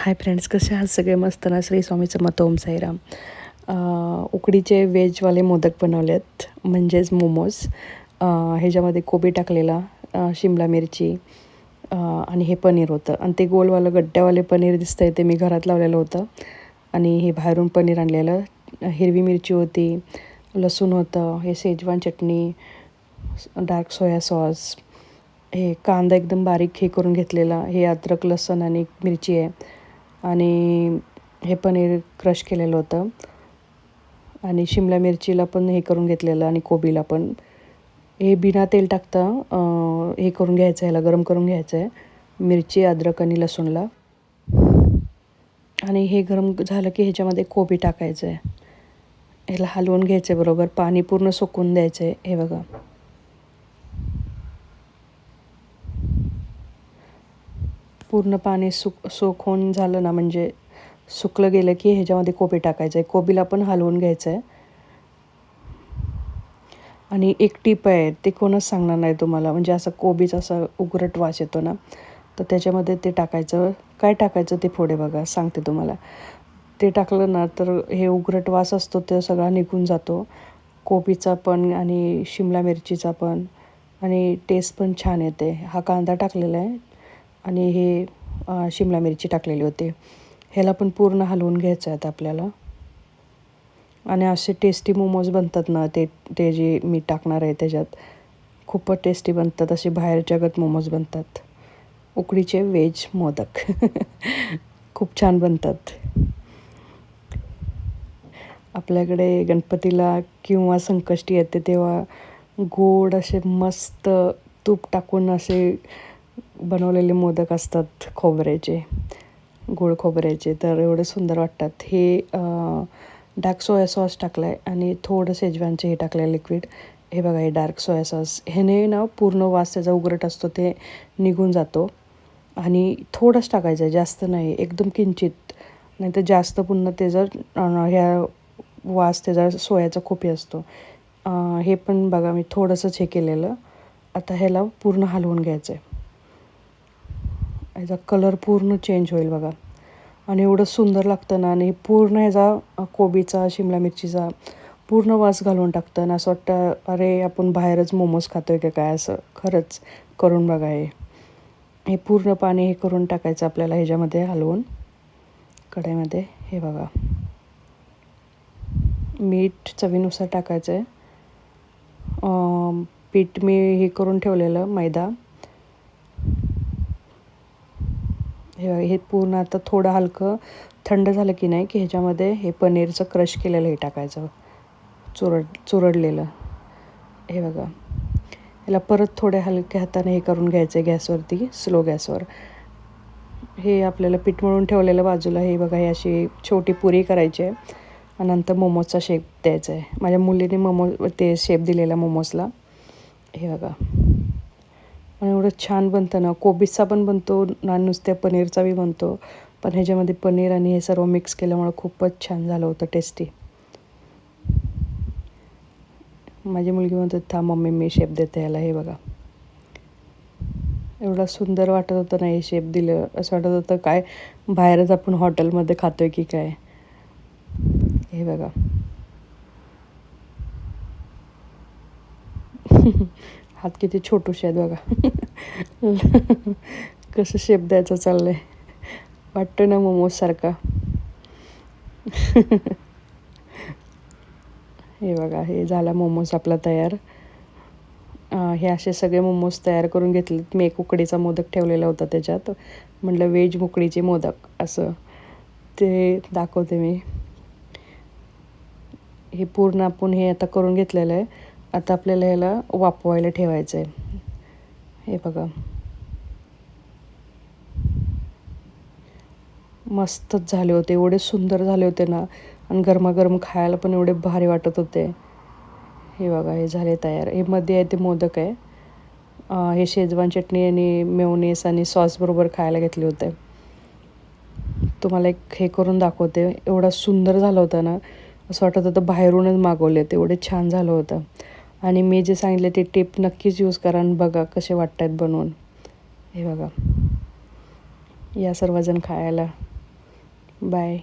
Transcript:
Hi friends कसे आहात? सगळे मस्त ना? श्री स्वामीचं मत ओम साईराम. उकडीचे व्हेजवाले मोदक बनवलेत म्हणजेच मोमोज. ह्याच्यामध्ये कोबी टाकलेला शिमला मिरची आणि हे पनीर होतं. आणि ते गोलवालं गड्ड्यावाले पनीर दिसतं आहे ते मी घरात लावलेलं होतं. आणि हे बाहेरून पनीर आणलेलं. हिरवी मिरची होती लसूण होतं हे शेजवान चटणी डार्क सोया सॉस हे कांदा एकदम बारीक हे करून घेतलेला. हे अद्रक लसूण आणि मिरची आहे. आणि हे पनीर क्रश केलेलं होतं. आणि शिमला मिरचीला पण हे करून घेतलेलं आणि कोबीला पण. हे बिना तेल टाकता हे करून घ्यायचं आहे ह्याला गरम करून घ्यायचं आहे मिरची अद्रक आणि लसूणला. आणि हे गरम झालं की ह्याच्यामध्ये कोबी टाकायचं आहे ह्याला हलवून घ्यायचं आहे बरोबर. पाणी पूर्ण सुकून द्यायचं आहे हे बघा. पूर्ण पाणी सुक सोक होऊन झालं ना म्हणजे सुकलं गेलं की ह्याच्यामध्ये कोबी टाकायचं आहे कोबीला पण हलवून घ्यायचं आहे आणि एक टीप आहे ते कोणच सांगणार नाही तुम्हाला. म्हणजे असं कोबीचा असा उगरट वास येतो ना तर त्याच्यामध्ये ते टाकायचं. काय टाकायचं ते पुढे बघा सांगते तुम्हाला. ते टाकलं ना तर हे उगरट वास असतो ते सगळा निघून जातो. कोबीचा पण आणि शिमला मिरचीचा पण. आणि टेस्ट पण छान येते. हा कांदा टाकलेला आहे. आणि हे शिमला मिरची टाकलेली होती. ह्याला पण पूर्ण हलवून घ्यायचं आहे आपल्याला. आणि असे टेस्टी मोमोज बनतात ना ते ते जे मी टाकणार आहे त्याच्यात खूपच टेस्टी बनतात. असे बाहेर जगत मोमोज बनतात. उकडीचे वेज मोदक. खूप छान बनतात. आपल्याकडे गणपतीला किंवा संकष्टी येते तेव्हा गोड असे मस्त तूप टाकून असे बनवलेले मोदक असतात खोबऱ्याचे गोड खोबऱ्याचे. तर एवढे सुंदर वाटतात. हे डार्क सोया सॉस टाकलं आहे आणि थोडं शेजवानचे हे टाकलं आहे लिक्विड हे बघा हे डार्क सोया सॉस ह्याने ना पूर्ण वास त्याचा उगरट असतो ते निघून जातो. आणि थोडंच टाकायचं आहे जास्त नाही एकदम किंचित. नाही तर जास्त पुन्हा त्याचं ह्या वास त्याचा सोयाचा खूप हे असतो हे पण बघा मी थोडंसंच हे केलेलं. आता ह्याला पूर्ण हलवून घ्यायचं आहे ह्याचा कलर पूर्ण चेंज होईल बघा. आणि एवढं सुंदर लागतं ना आणि पूर्ण ह्याचा कोबीचा शिमला मिरचीचा पूर्ण वास घालून टाकतं आणि असं वाटतं अरे आपण बाहेरच मोमोज खातो आहे का काय? असं खरंच करून बघा हे. हे पूर्ण पाणी हे करून टाकायचं आपल्याला ह्याच्यामध्ये हलवून कढईमध्ये. हे बघा. मीठ चवीनुसार टाकायचं आहे पीठ मी हे करून ठेवलेलं मैदा. हे हे पूर्ण आता थोडं हलकं थंड झालं की नाही की ह्याच्यामध्ये हे पनीरचं क्रश केलेलं हे टाकायचं. चुरड चुरडलेलं. हे बघा. याला परत थोड्या हलक्या हाताने हे करून घ्यायचं आहे गॅसवरती स्लो गॅसवर. हे आपल्याला पीठ मळून ठेवलेलं बाजूला हे बघा हे अशी छोटी पुरी करायची आहे. आणि नंतर मोमोजचा शेप द्यायचा आहे. माझ्या मुलीने मोमो ते शेप दिलेला मोमोजला. हे बघा. आणि एवढं छान बनतं ना. कोबीजचा पण बनतो ना नुसत्या पनीरचा बी बनतो. पण ह्याच्यामध्ये पनीर आणि हे सर्व मिक्स केल्यामुळे खूपच छान झालं होतं टेस्टी माझी मुलगी म्हणते था मम्मी मी शेप देते याला. हे बघा. एवढं सुंदर वाटत होतं ना हे शेप दिलं. असं वाटत होतं काय बाहेरच आपण हॉटेलमध्ये खातोय की काय? हे बघा. हात किती छोटूसे आहेत बघा. कसं शेप द्यायचं चाललंय. वाटतं ना मोमोजसारखा हे बघा हे झाला मोमोज आपला तयार. हे असे सगळे मोमोज तयार करून घेतलेत. मी एक उकडीचा मोदक ठेवलेला होता त्याच्यात. म्हटलं व्हेज उकडीचे मोदक असं. ते दाखवते मी. हे पूर्ण आपण हे आता करून घेतलेलं आहे. आता आपल्याला ह्याला वापवायला ठेवायचं आहे हे बघा. मस्तच झाले होते एवढे सुंदर झाले होते ना. आणि गरमागरम खायला पण एवढे भारी वाटत होते. हे बघा हे झाले तयार. हे मध्ये आहे ते मोदक आहे. हे शेजवान चटणी आणि मेवनेस आणि सॉसबरोबर खायला घेतले होते. तुम्हाला एक हे करून दाखवते. एवढा सुंदर झाला होता ना. असं वाटत होतं बाहेरूनच मागवले तेवढे छान झालं होतं. आणि मी जे सांगितले ते टिप नक्कीच यूज करा आणि बघा कसे वाटत आहेत बनवून. हे बघा. या सर्वजण खायला. बाय